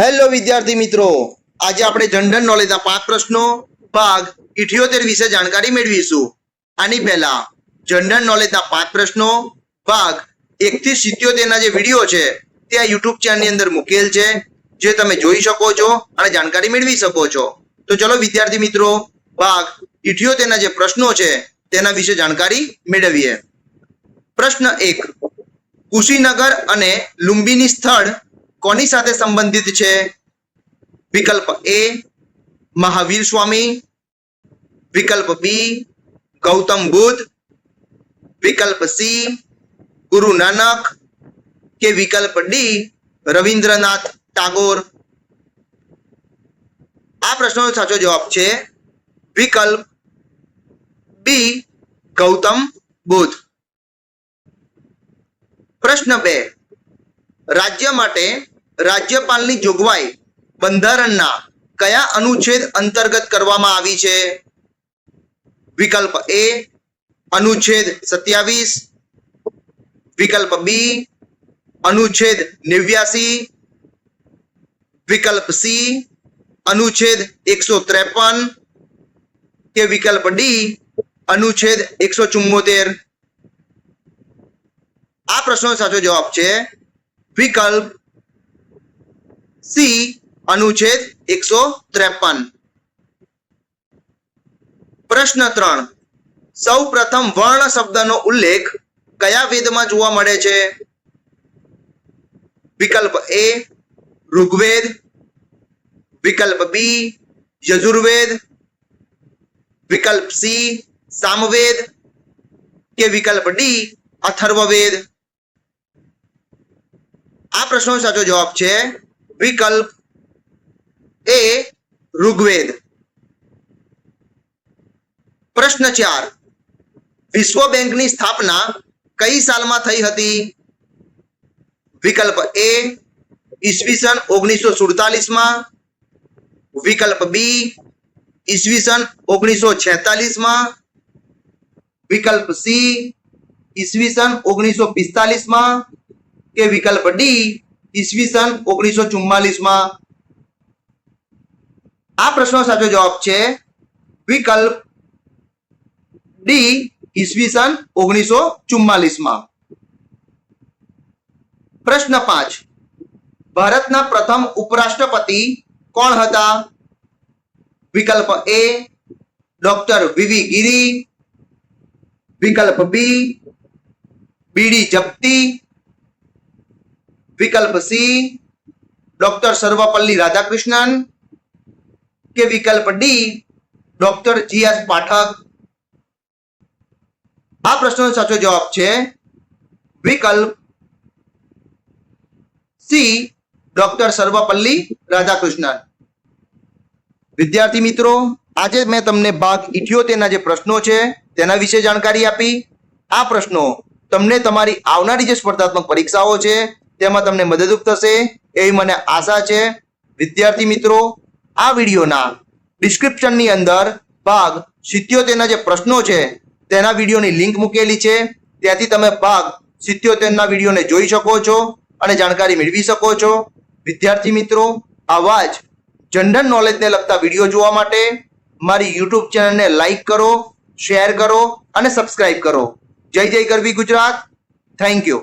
Hello વિદ્યાર્થી મિત્રો. આજે આપણે જનરલ નોલેજના પાંચ પ્રશ્નો, ભાગ ઇઠ્યોતેર વિશે જાણકારી મેળવીશું. આની પહેલા, જનરલ નોલેજના પાંચ પ્રશ્નો, ભાગ એકથી સિત્યોતેરના જે વીડિયો છે, તે આ યુટ્યુબ ચેનલની અંદર મૂકેલ છે, જે તમે જોઈ શકો છો અને જાણકારી મેળવી શકો છો. તો ચલો, વિદ્યાર્થી મિત્રો, ભાગ ઇઠ્યોતેરના જે પ્રશ્નો છે, તેના વિશે જાણકારી મેળવીએ. પ્રશ્ન એક, કુશીનગર અને લુંબીની સ્થળ કોની સાથે સંબંધિત છે? વિકલ્પ એ મહાવીર સ્વામી, વિકલ્પ બી ગૌતમ બુદ્ધ, વિકલ્પ સી ગુરુ નાનક કે વિકલ્પ ડી રવિન્દ્રનાથ ટાગોર? આ પ્રશ્નનો સાચો જવાબ છે વિકલ્પ બી ગૌતમ બુદ્ધ. પ્રશ્ન બે રાજ્ય માટે રાજ્યપાલની જોગવાઈ બંધારણના કયા અનુચ્છેદ અંતર્ગત કરવામાં આવી છે? વિકલ્પ એ, અનુચ્છેદ સત્યાવીસ. વિકલ્પ બી, અનુચ્છેદ નેવ્યાસી. વિકલ્પ સી, અનુચ્છેદ એકસો ત્રેપન. કે વિકલ્પ ડી, અનુચ્છેદ એકસો ચુમ્મોતેર આ પ્રશ્નનો સાચો જવાબ છે વિકલ્પ સી અનુચ્છેદ એકસો ત્રેપન. પ્રશ્ન ત્રણ. સૌ પ્રથમ વર્ણ શબ્દનો ઉલ્લેખ કયા વેદમાં જોવા મળે છે? વિકલ્પ એ ઋગ્વેદ, વિકલ્પ બી યજુર્વેદ, વિકલ્પ સી સામવેદ કે વિકલ્પ ડી અથર્વવેદ? આ પ્રશ્નનો સાચો જવાબ છે વિકલ્પ એ ઋગ્વેદ. પ્રશ્ન ચાર. વિશ્વ બેંકની સ્થાપના કઈ સાલમાં થઈ હતી? વિકલ્પ એ ઈસવીસન ઓગણીસો સુડતાલીસમાં. વિકલ્પ બી ઈસવીસન ઓગણીસો છેતાલીસમાં. વિકલ્પ સી ઈસવીસન ઓગણીસો પિસ્તાલીસમાં. કે વિકલ્પ ડી ઈસવીસન ઓગણીસો ચુમ્માલીસમાં? આ પ્રશ્નનો સાચો જવાબ છે વિકલ્પ ડી ઈસવીસન ઓગણીસો ચુમ્માલીસમાં. પ્રશ્ન પાંચ. ભારતના પ્રથમ ઉપરાષ્ટ્રપતિ કોણ હતા? વિકલ્પ એ ડોક્ટર વીવી ગિરી. વિકલ્પ બી બીડી જપ્તી વિકલ્પ સી ડોક્ટર સર્વપલ્લી રાધાકૃષ્ણન કે વિકલ્પ ડી ડોક્ટર જીએસ પાઠક? આ પ્રશ્નનો સાચો જવાબ છે વિકલ્પ સી ડોક્ટર સર્વપલ્લી રાધાકૃષ્ણન. વિદ્યાર્થી મિત્રો, આજે મેં તમને ભાગ ઇઠ્યોતેરના જે પ્રશ્નો છે, તેના વિશે જાણકારી આપી. આ પ્રશ્નો તમને તમારી આવનારી જે સ્પર્ધાત્મક પરીક્ષાઓ છે તેમાં તમને મદદરૂપ થશે. એવી મને આશા છે. વિદ્યાર્થી મિત્રો, આ વિડીયોના ડિસ્ક્રિપ્શનની અંદર ભાગ સિત્યોતેરના જે પ્રશ્નો છે, તેના વિડીયોની લિંક મૂકેલી છે. ત્યાંથી તમે ભાગ સિત્યોતેરના વિડીયોને જોઈ શકો છો અને જાણકારી મેળવી શકો છો. વિદ્યાર્થી મિત્રો, આવા જ જનરલ નોલેજને લગતા વીડિયો જોવા માટે મારી યુટ્યુબ ચેનલને લાઈક કરો, શેર કરો અને સબસ્ક્રાઇબ કરો. જય જય ગરવી ગુજરાત. Thank you.